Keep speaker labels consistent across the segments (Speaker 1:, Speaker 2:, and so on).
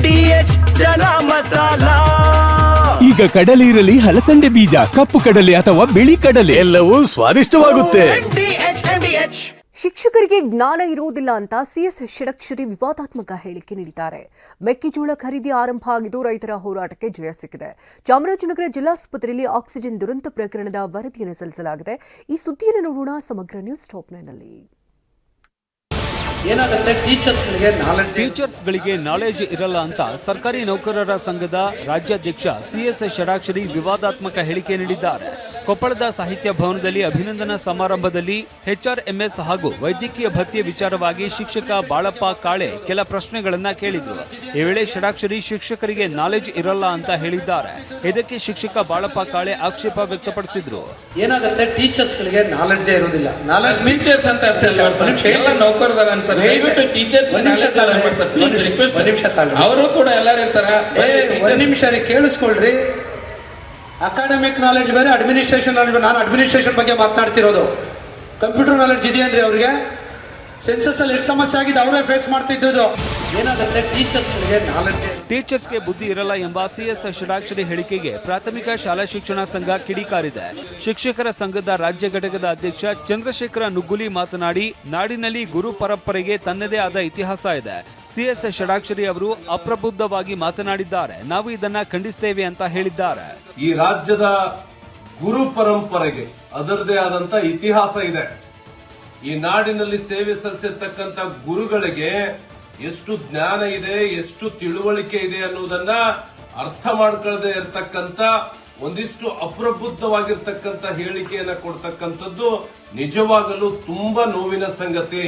Speaker 1: H ಜನ ಮಸಾಲ.
Speaker 2: ಈಗ ಕಡಲೆ ಇರಲಿ ಹಲಸಂಡೆ ಬೀಜ ಕಪ್ಪು ಕಡಲೆ ಅಥವಾ ಬಿಳಿ ಕಡಲೆ.
Speaker 3: ಎಲ್ಲವೂ ಸ್ವಾದಿಷ್ಟವಾಗುತ್ತೆ.
Speaker 4: ಶಿಕ್ಷಕರಿಗೆ ಜ್ಞಾನ ಇರುವುದಿಲ್ಲ ಅಂತ ಸಿಎಸ್ ಷಡಕ್ಷರಿ ವಿವಾದಾತ್ಮಕ ಹೇಳಿಕೆ ನೀಡಿದ್ದಾರೆ. ಮೆಕ್ಕೆಜೋಳ ಖರೀದಿ ಆರಂಭ ಆಗಿದ್ದು ರೈತರ ಹೋರಾಟಕ್ಕೆ ಜಯ ಸಿಕ್ಕಿದೆ. ಚಾಮರಾಜನಗರ ಜಿಲ್ಲಾಸ್ಪತ್ರೆಯಲ್ಲಿ ಆಕ್ಸಿಜನ್ ದುರಂತ ಪ್ರಕರಣದ ವರದಿಯನ್ನು ಸಲ್ಲಿಸಲಾಗಿದೆ. ಈ ಸುದ್ದಿಯನ್ನು ನೋಡೋಣ ಸಮಗ್ರ ನ್ಯೂಸ್ ಟಾಪ್ನಲ್ಲಿ
Speaker 5: ಏನಾಗುತ್ತೆ? ಟೀಚರ್ಸ್ಗಳಿಗೆ ನಾಲೆಡ್ಜ್
Speaker 6: ಟೀಚರ್ಸ್ಗಳಿಗೆ ನಾಲೆಜ್ ಇರಲ್ಲ ಅಂತ ಸರ್ಕಾರಿ ನೌಕರರ ಸಂಘದ ರಾಜ್ಯಾಧ್ಯಕ್ಷ ಸಿಎಸ್ ಷಡಾಕ್ಷರಿ ವಿವಾದಾತ್ಮಕ ಹೇಳಿಕೆ ನೀಡಿದ್ದಾರೆ. ಕೊಪ್ಪಳದ ಸಾಹಿತ್ಯ ಭವನದಲ್ಲಿ ಅಭಿನಂದನಾ ಸಮಾರಂಭದಲ್ಲಿ ಎಚ್ಆರ್ಎಂಎಸ್ ಹಾಗೂ ವೈದ್ಯಕೀಯ ಭತ್ಯೆ ವಿಚಾರವಾಗಿ ಶಿಕ್ಷಕ ಬಾಳಪ್ಪ ಕಾಳೆ ಕೆಲ ಪ್ರಶ್ನೆಗಳನ್ನ ಕೇಳಿದ್ರು. ಈ ವೇಳೆ ಷಡಾಕ್ಷರಿ ಶಿಕ್ಷಕರಿಗೆ ನಾಲೆಜ್ ಇರಲ್ಲ ಅಂತ ಹೇಳಿದ್ದಾರೆ. ಇದಕ್ಕೆ ಶಿಕ್ಷಕ ಬಾಳಪ್ಪ ಕಾಳೆ ಆಕ್ಷೇಪ ವ್ಯಕ್ತಪಡಿಸಿದ್ರು.
Speaker 5: ಏನಾಗುತ್ತೆ? ಟೀಚರ್ಸ್ಗಳಿಗೆ ನಾಲೆಡ್ಜೇ ಇರೋದಿಲ್ಲ. ನಾಲೆಡ್ಜ್
Speaker 7: ಮೀನ್ಸ್ ಅಂತ ಅಷ್ಟೇ ಅಲ್ಲ ಸರ್ ದಯವಿಟ್ಟು ಟೀಚರ್ಸ್
Speaker 5: ನಿಮಿಷ ತಾಳ್ರಿ.
Speaker 7: ರಿಕ್ವೆಸ್ಟ್
Speaker 5: ನಿಮಿಷ.
Speaker 7: ಅವರು ಕೂಡ ಎಲ್ಲರೂ ಇರ್ತಾರ.
Speaker 5: ಒಂದ್ ನಿಮಿಷ ರೀ ಕೇಳಿಸ್ಕೊಳ್ರಿ. ಅಕಾಡೆಮಿಕ್ ನಾಲೆಡ್ಜ್ ಬೇರೆ ಅಡ್ಮಿನಿಸ್ಟ್ರೇಷನ್ ನಾಲೆಡ್ಜ್ ನಾನು ಅಡ್ಮಿನಿಸ್ಟ್ರೇಷನ್ ಬಗ್ಗೆ ಮಾತನಾಡ್ತಿರೋದು. ಕಂಪ್ಯೂಟರ್ ನಾಲೆಡ್ಜ್ ಇದೆಯೇನ್ರಿ ಅವ್ರಿಗೆ? ಸೆನ್ಸಸ್ ಅಲ್ಲಿ ಎಷ್ಟು ಸಮಸ್ಯೆ ಆಗಿದೆ ಅವರೇ ಫೇಸ್ ಮಾಡ್ತಿದ್ದು ಏನಾಗುತ್ತೆ? ಟೀಚರ್ಸ್ ಟೀಚರ್ಸ್
Speaker 6: ಟೀಚರ್ಸ್ಗೆ ಬುದ್ಧಿ ಇರಲ್ಲ ಎಂಬ ಸಿಎಸ್ ಷಡಾಕ್ಷರಿ ಹೇಳಿಕೆಗೆ ಪ್ರಾಥಮಿಕ ಶಾಲಾ ಶಿಕ್ಷಣ ಸಂಘ ಕಿಡಿಕಾರಿದೆ ಶಿಕ್ಷಕರ ಸಂಘದ ರಾಜ್ಯ ಘಟಕದ ಅಧ್ಯಕ್ಷ ಚಂದ್ರಶೇಖರ ನುಗ್ಗುಲಿ ಮಾತನಾಡಿ ನಾಡಿನಲ್ಲಿ ಗುರು ಪರಂಪರೆಗೆ ತನ್ನದೇ ಆದ ಇತಿಹಾಸ ಇದೆ. ಸಿಎಸ್ ಷಡಾಕ್ಷರಿ ಅವರು ಅಪ್ರಬುದ್ಧವಾಗಿ ಮಾತನಾಡಿದ್ದಾರೆ. ನಾವು ಇದನ್ನ ಖಂಡಿಸ್ತೇವೆ ಅಂತ ಹೇಳಿದ್ದಾರೆ.
Speaker 8: ಈ ರಾಜ್ಯದ ಗುರು ಪರಂಪರೆಗೆ ಅದರದೇ ಆದಂತ ಇತಿಹಾಸ ಇದೆ. ಈ ನಾಡಿನಲ್ಲಿ ಸೇವೆ ಸಲ್ಲಿಸಿರ್ತಕ್ಕಂಥ ಗುರುಗಳಿಗೆ ಎಷ್ಟು ಜ್ಞಾನ ಇದೆ, ಎಷ್ಟು ತಿಳುವಳಿಕೆ ಇದೆ ಅನ್ನೋದನ್ನ ಅರ್ಥ ಮಾಡ್ಕೊಳ್ಳದೆ ಇರತಕ್ಕಂತ ಒಂದಿಷ್ಟು ಅಪ್ರಬುದ್ಧವಾಗಿರ್ತಕ್ಕಂಥ ಹೇಳಿಕೆಯನ್ನ ಕೊಡ್ತಕ್ಕಂಥದ್ದು ನಿಜವಾಗಲೂ ತುಂಬಾ ನೋವಿನ ಸಂಗತಿ.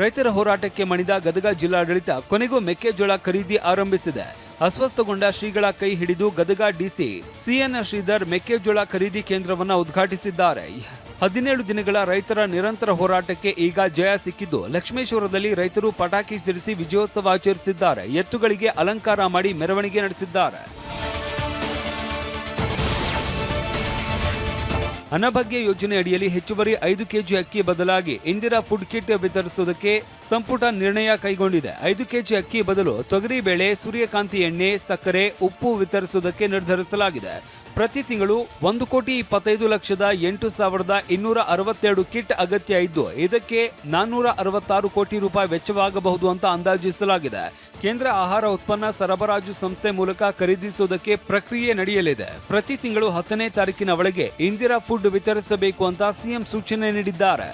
Speaker 6: ರೈತರ ಹೋರಾಟಕ್ಕೆ ಮಣಿದ ಗದಗ ಜಿಲ್ಲಾಡಳಿತ ಕೊನೆಗೂ ಮೆಕ್ಕೆಜೋಳ ಖರೀದಿ ಆರಂಭಿಸಿದೆ. ಅಸ್ವಸ್ಥಗೊಂಡ ಶ್ರೀಗಳ ಕೈ ಹಿಡಿದು ಗದಗ ಡಿಸಿ ಸಿಎನ್ ಶ್ರೀಧರ್ ಮೆಕ್ಕೆಜೋಳ ಖರೀದಿ ಕೇಂದ್ರವನ್ನು ಉದ್ಘಾಟಿಸಿದ್ದಾರೆ. ಹದಿನೇಳು ದಿನಗಳ ರೈತರ ನಿರಂತರ ಹೋರಾಟಕ್ಕೆ ಈಗ ಜಯ ಸಿಕ್ಕಿದ್ದು. ಲಕ್ಷ್ಮೇಶ್ವರದಲ್ಲಿ ರೈತರು ಪಟಾಕಿ ಸಿಡಿಸಿ ವಿಜಯೋತ್ಸವ ಆಚರಿಸಿದ್ದಾರೆ. ಎತ್ತುಗಳಿಗೆ ಅಲಂಕಾರ ಮಾಡಿ ಮೆರವಣಿಗೆ ನಡೆಸಿದ್ದಾರೆ. ಅನ್ನಭಾಗ್ಯ ಯೋಜನೆ ಅಡಿಯಲ್ಲಿ ಹೆಚ್ಚುವರಿ ಐದು ಕೆಜಿ ಅಕ್ಕಿ ಬದಲಾಗಿ ಇಂದಿರಾ ಫುಡ್ ಕಿಟ್ ವಿತರಿಸುವುದಕ್ಕೆ ಸಂಪುಟ ನಿರ್ಣಯ ಕೈಗೊಂಡಿದೆ. ಐದು ಕೆಜಿ ಅಕ್ಕಿ ಬದಲು ತೊಗರಿಬೇಳೆ ಸೂರ್ಯಕಾಂತಿ ಎಣ್ಣೆ, ಸಕ್ಕರೆ, ಉಪ್ಪು ವಿತರಿಸುವುದಕ್ಕೆ ನಿರ್ಧರಿಸಲಾಗಿದೆ. ಪ್ರತಿ ತಿಂಗಳು ಒಂದು ಕೋಟಿ ಇಪ್ಪತ್ತೈದು ಲಕ್ಷದ ಎಂಟು ಸಾವಿರದ ಇನ್ನೂರ ಅರವತ್ತೆರಡು ಕಿಟ್ ಅಗತ್ಯ ಇದ್ದು, ಇದಕ್ಕೆ ನಾನ್ನೂರ ಅರವತ್ತಾರು ಕೋಟಿ ರೂಪಾಯಿ ವೆಚ್ಚವಾಗಬಹುದು ಅಂತ ಅಂದಾಜಿಸಲಾಗಿದೆ. ಕೇಂದ್ರ ಆಹಾರ ಉತ್ಪನ್ನ ಸರಬರಾಜು ಸಂಸ್ಥೆ ಮೂಲಕ ಖರೀದಿಸುವುದಕ್ಕೆ ಪ್ರಕ್ರಿಯೆ ನಡೆಯಲಿದೆ. ಪ್ರತಿ ತಿಂಗಳು ಹತ್ತನೇ ತಾರೀಕಿನ ಒಳಗೆ ಇಂದಿರಾ ಫುಡ್ ವಿತರಿಸಬೇಕು ಅಂತ ಸಿಎಂ ಸೂಚನೆ ನೀಡಿದ್ದಾರೆ.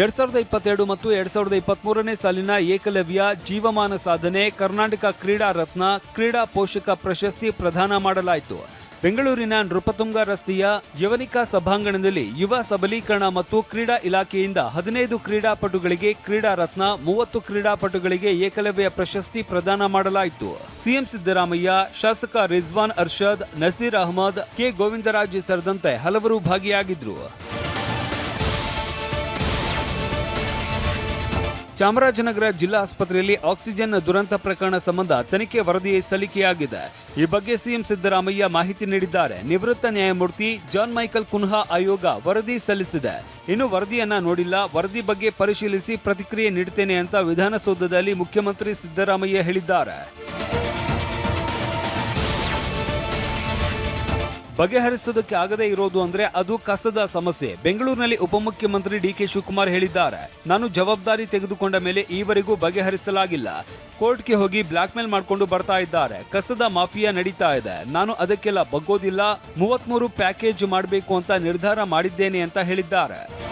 Speaker 6: ಎರಡ್ ಸಾವಿರದ ಇಪ್ಪತ್ತೆರಡು ಮತ್ತು ಎರಡ್ ಸಾವಿರದ ಇಪ್ಪತ್ಮೂರನೇ ಸಾಲಿನ ಏಕಲವ್ಯ ಜೀವಮಾನ ಸಾಧನೆ ಕರ್ನಾಟಕ ಕ್ರೀಡಾ ರತ್ನ ಕ್ರೀಡಾ ಪೋಷಕ ಪ್ರಶಸ್ತಿ ಪ್ರದಾನ ಮಾಡಲಾಯಿತು. ಬೆಂಗಳೂರಿನ ನೃಪತುಂಗ ರಸ್ತೆಯ ಯವನಿಕಾ ಸಭಾಂಗಣದಲ್ಲಿ ಯುವ ಸಬಲೀಕರಣ ಮತ್ತು ಕ್ರೀಡಾ ಇಲಾಖೆಯಿಂದ ಹದಿನೈದು ಕ್ರೀಡಾಪಟುಗಳಿಗೆ ಕ್ರೀಡಾ ರತ್ನ, ಮೂವತ್ತು ಕ್ರೀಡಾಪಟುಗಳಿಗೆ ಏಕಲವ್ಯ ಪ್ರಶಸ್ತಿ ಪ್ರದಾನ ಮಾಡಲಾಯಿತು. ಸಿಎಂ ಸಿದ್ದರಾಮಯ್ಯ, ಶಾಸಕ ರಿಜ್ವಾನ್ ಅರ್ಷದ್, ನಸೀರ್ ಅಹಮದ್, ಕೆ ಗೋವಿಂದರಾಜ್ ಸೇರಿದಂತೆ ಹಲವರು ಭಾಗಿಯಾಗಿದ್ರು. ಚಾಮರಾಜನಗರ ಜಿಲ್ಲಾ ಆಸ್ಪತ್ರೆಯಲ್ಲಿ ಆಕ್ಸಿಜನ್ ದುರಂತ ಪ್ರಕರಣ ಸಂಬಂಧ ತನಿಖೆ ವರದಿ ಸಲ್ಲಿಕೆಯಾಗಿದೆ. ಈ ಬಗ್ಗೆ ಸಿಎಂ ಸಿದ್ದರಾಮಯ್ಯ ಮಾಹಿತಿ ನೀಡಿದ್ದಾರೆ. ನಿವೃತ್ತ ನ್ಯಾಯಮೂರ್ತಿ ಜಾನ್ ಮೈಕಲ್ ಕುನ್ಹಾ ಆಯೋಗ ವರದಿ ಸಲ್ಲಿಸಿದೆ. ಇನ್ನು ವರದಿಯನ್ನ ನೋಡಿಲ್ಲ. ವರದಿ ಬಗ್ಗೆ ಪರಿಶೀಲಿಸಿ ಪ್ರತಿಕ್ರಿಯೆ ನೀಡುತ್ತೇನೆ ಅಂತ ವಿಧಾನಸೌಧದಲ್ಲಿ ಮುಖ್ಯಮಂತ್ರಿ ಸಿದ್ದರಾಮಯ್ಯ ಹೇಳಿದ್ದಾರೆ. ಬಗೆಹರಿಸೋದಕ್ಕೆ ಆಗದೇ ಇರೋದು ಅಂದ್ರೆ ಅದು ಕಸದ ಸಮಸ್ಯೆ. ಬೆಂಗಳೂರಿನಲ್ಲಿ ಉಪಮುಖ್ಯಮಂತ್ರಿ ಡಿಕೆ ಶಿವಕುಮಾರ್ ಹೇಳಿದ್ದಾರೆ. ನಾನು ಜವಾಬ್ದಾರಿ ತೆಗೆದುಕೊಂಡ ಮೇಲೆ ಈವರೆಗೂ ಬಗೆಹರಿಸಲಾಗಿಲ್ಲ. ಕೋರ್ಟ್ಗೆ ಹೋಗಿ ಬ್ಲಾಕ್ ಮೇಲ್ ಮಾಡಿಕೊಂಡು ಬರ್ತಾ ಇದ್ದಾರೆ. ಕಸದ ಮಾಫಿಯಾ ನಡೀತಾ ಇದೆ. ನಾನು ಅದಕ್ಕೆಲ್ಲ ಬಗ್ಗೋದಿಲ್ಲ. ಮೂವತ್ಮೂರು ಪ್ಯಾಕೇಜ್ ಮಾಡಬೇಕು ಅಂತ ನಿರ್ಧಾರ ಮಾಡಿದ್ದೇನೆ ಅಂತ ಹೇಳಿದ್ದಾರೆ.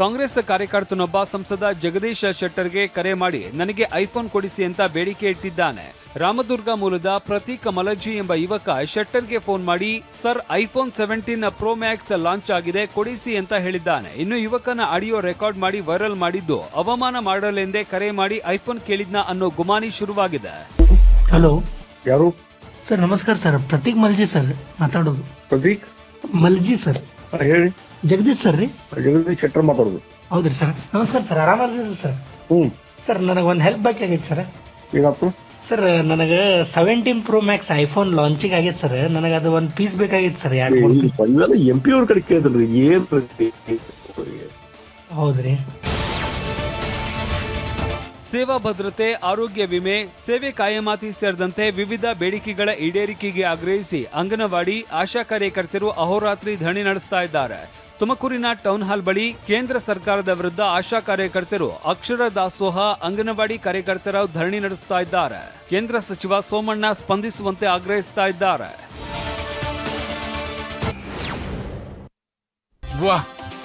Speaker 6: ಕಾಂಗ್ರೆಸ್ ಕಾರ್ಯಕರ್ತನೊಬ್ಬ ಸಂಸದ ಜಗದೀಶ್ ಶೆಟ್ಟರ್ಗೆ ಕರೆ ಮಾಡಿ ನನಗೆ ಐಫೋನ್ ಕೊಡಿಸಿ ಅಂತ ಬೇಡಿಕೆ ಇಟ್ಟಿದ್ದಾನೆ. ರಾಮದುರ್ಗ ಮೂಲದ ಪ್ರತೀಕ್ ಮಲಜಿ ಎಂಬ ಯುವಕ ಶೆಟ್ಟರ್ಗೆ ಫೋನ್ ಮಾಡಿ sir iPhone seventeen pro max launch ಆಗಿದೆ ಕೊಡಿಸಿ ಅಂತ ಹೇಳಿದ್ದಾನೆ. ಇನ್ನು ಯುವಕನ ಆಡಿಯೋ ರೆಕಾರ್ಡ್ ಮಾಡಿ ವೈರಲ್ ಮಾಡಿದ್ದು ಅವಮಾನ ಮಾಡಲೆಂದೇ ಕರೆ ಮಾಡಿ ಐಫೋನ್ ಕೇಳಿದ್ನ ಅನ್ನೋ ಗುಮಾನಿ ಶುರುವಾಗಿದೆ.
Speaker 9: ಹಲೋ.
Speaker 10: ಯಾರು?
Speaker 9: ಸರ್ ನಮಸ್ಕಾರ ಸರ್. ಪ್ರತೀಕ್ ಮಲ್ಜಿ ಸರ್ ಮಾತಾಡೋದು.
Speaker 10: ಪ್ರತೀಕ್?
Speaker 9: ಮಲ್ಜಿ ಸರ್.
Speaker 10: ಹೇಳಿ.
Speaker 9: ಜಗದೀಶ್ ಸರ್ ರೀ?
Speaker 10: ಜಗದೀಶ್ ಶೆಟ್ಟರ್ ಮಾತಾಡೋದು.
Speaker 9: ಹೌದ್ರಿ ಸರ್. ನಮಸ್ಕಾರ ಸರ್ ಆರಾಮದಿರಿ ಸರ್?
Speaker 10: ಹ್ಮ್.
Speaker 9: ಸರ್ ನನಗೆ ಒಂದು ಹೆಲ್ಪ್ ಬೇಕಾಗಿತ್ತು ಸರ್.
Speaker 10: ಏನಾಯ್ತು?
Speaker 9: ಸರ್ ನನಗೆ seventeen pro max iPhone launching ಆಗೈತೆ ಸರ್. ನನಗೆ ಅದು ಒಂದು ಪೀಸ್ ಬೇಕಾಗಿತ್ತು ಸರ್
Speaker 10: ಎಂ ಪಿ ಅವ್ರ ಕಡೆ ಕೇಳಿದ್ರಿ ಏನ್
Speaker 9: ಹೌದ್ರಿ.
Speaker 6: ಸೇವಾ ಭದ್ರತೆ, ಆರೋಗ್ಯ ವಿಮೆ, ಸೇವೆ ಕಾಯಮಾತಿ ಸೇರಿದಂತೆ ವಿವಿಧ ಬೇಡಿಕೆಗಳ ಈಡೇರಿಕೆಗೆ ಆಗ್ರಹಿಸಿ ಅಂಗನವಾಡಿ ಆಶಾ ಕಾರ್ಯಕರ್ತರು ಅಹೋರಾತ್ರಿ ಧರಣಿ ನಡೆಸ್ತಾ ಇದ್ದಾರೆ. ತುಮಕೂರಿನ ಟೌನ್ ಹಾಲ್ ಬಳಿ ಕೇಂದ್ರ ಸರ್ಕಾರದ ವಿರುದ್ಧ ಆಶಾ ಕಾರ್ಯಕರ್ತರು ಅಕ್ಷರ ದಾಸೋಹ ಅಂಗನವಾಡಿ ಕಾರ್ಯಕರ್ತರ ಧರಣಿ ನಡೆಸ್ತಾ ಇದ್ದಾರೆ. ಕೇಂದ್ರ ಸಚಿವ ಸೋಮಣ್ಣ ಸ್ಪಂದಿಸುವಂತೆ ಆಗ್ರಹಿಸ್ತಾ ಇದ್ದಾರೆ.